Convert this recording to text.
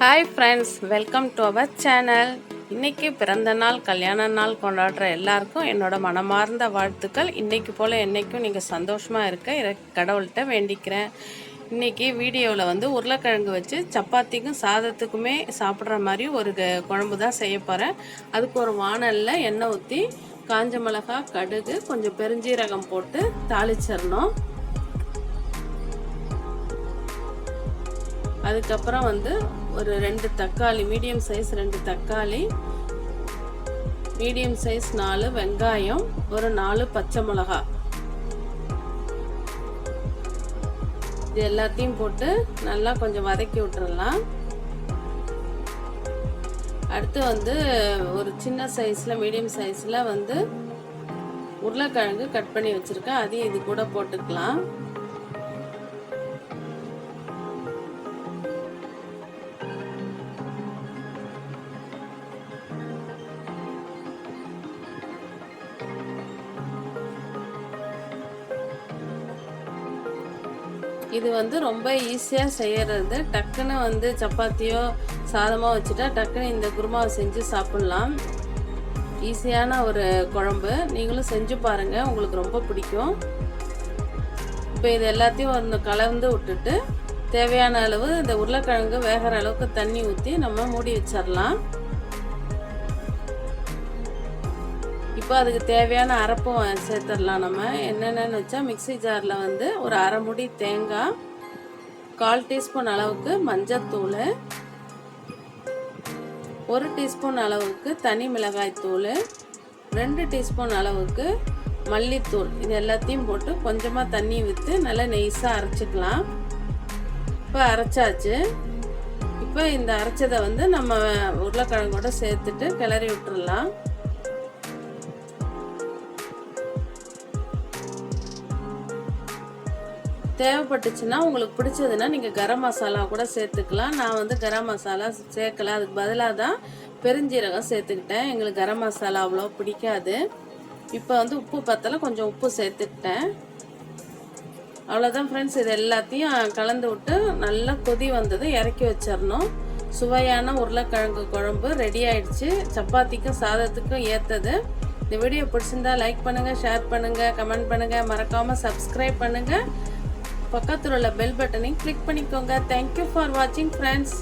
Hi friends welcome to our channel இன்னைக்கு பிறந்த நாள் கல்யாண நாள் கொண்டாடுற எல்லாருக்கும் என்னோட மனமார்ந்த வாழ்த்துக்கள். இன்னைக்கு போல் என்றைக்கும் நீங்கள் சந்தோஷமாக இருக்க கடவுள்கிட்ட வேண்டிக்கிறேன். இன்றைக்கி வீடியோவில் வந்து உருளைக்கிழங்கு வச்சு சப்பாத்திக்கும் சாதத்துக்குமே சாப்பிட்ற மாதிரி ஒரு க- குழம்பு தான் செய்ய போகிறேன் அதுக்கு ஒரு வாணலில் எண்ணெய் ஊற்றி காஞ்ச மிளகாய் கடுகு கொஞ்சம் பெருஞ்சீரகம் போட்டு தாளிச்சிடணும். அதுக்கப்புறம் வந்து ஒரு ரெண்டு தக்காளி மீடியம் சைஸ் ரெண்டு தக்காளி மீடியம் சைஸ் நாலு வெங்காயம் ஒரு நாலு பச்சை மிளகா. இது எல்லாத்தையும் போட்டு நல்லா கொஞ்சம் வதக்கி விட்டுறலாம். அடுத்து வந்து ஒரு சின்ன சைஸில் மீடியம் சைஸில் வந்து உருளைக்கிழங்கு கட் பண்ணி வச்சுருக்கேன். அதையும் இது கூட போட்டுக்கலாம். இது வந்து ரொம்ப ஈஸியாக செய்கிறது டக்குன்னு வந்து சப்பாத்தியோ சாதமோ வச்சுட்டா டக்குன்னு இந்த குருமாவை செஞ்சு சாப்பிட்லாம். ஈஸியான ஒரு குழம்பு. நீங்களும் செஞ்சு பாருங்கள் உங்களுக்கு ரொம்ப பிடிக்கும். இப்போ இது எல்லாத்தையும் வந்து கலந்து விட்டுட்டு தேவையான அளவு இந்த உருளைக்கிழங்கு வேகிற அளவுக்கு தண்ணி ஊற்றி நம்ம மூடி வச்சிடலாம் இப்போ அதுக்கு தேவையான அரைப்பும் சேர்த்துடலாம் நம்ம. என்னென்னு வச்சா மிக்ஸி ஜாரில் வந்து ஒரு அரை முடி தேங்காய் கால் டீஸ்பூன் அளவுக்கு மஞ்சத்தூள் ஒரு டீஸ்பூன் அளவுக்கு தனி மிளகாய் தூள் ரெண்டு டீஸ்பூன் அளவுக்கு மல்லித்தூள். இது எல்லாத்தையும் போட்டு கொஞ்சமாக தண்ணி விற்று நல்லா நெய்ஸாக அரைச்சிக்கலாம். இப்போ அரைச்சாச்சு. இப்போ இந்த அரைச்சதை வந்து நம்ம உருளைக்கிழங்கோட சேர்த்துட்டு கிளறி விட்டுடலாம் தேவைப்பட்டுச்சுன்னா உங்களுக்கு பிடிச்சதுன்னா நீங்கள் கரம் மசாலா கூட சேர்த்துக்கலாம். நான் வந்து கரம் மசாலா சேர்க்கல. அதுக்கு பதிலாக தான் பெருஞ்சீரகம் சேர்த்துக்கிட்டேன். எங்களுக்கு கரம் மசாலா அவ்வளோ பிடிக்காது. இப்போ வந்து உப்பு பத்தல கொஞ்சம் உப்பு சேர்த்துக்கிட்டேன். அவ்வளோதான் ஃப்ரெண்ட்ஸ் இது எல்லாத்தையும் கலந்து விட்டு நல்லா கொதி வந்தது. இறக்கி வச்சிடணும். சுவையான உருளைக்கிழங்கு குழம்பு ரெடி ஆயிடுச்சு. சப்பாத்திக்கும் சாதத்துக்கும் ஏற்றது இந்த வீடியோ பிடிச்சிருந்தா லைக் பண்ணுங்கள் ஷேர் பண்ணுங்கள் கமெண்ட் பண்ணுங்கள் மறக்காமல் சப்ஸ்கிரைப் பண்ணுங்கள் பக்கத்தில் உள்ள பெல் பட்டனையும் கிளிக் பண்ணிக்கோங்க. தேங்க்யூ ஃபார் வாட்சிங் ஃப்ரெண்ட்ஸ்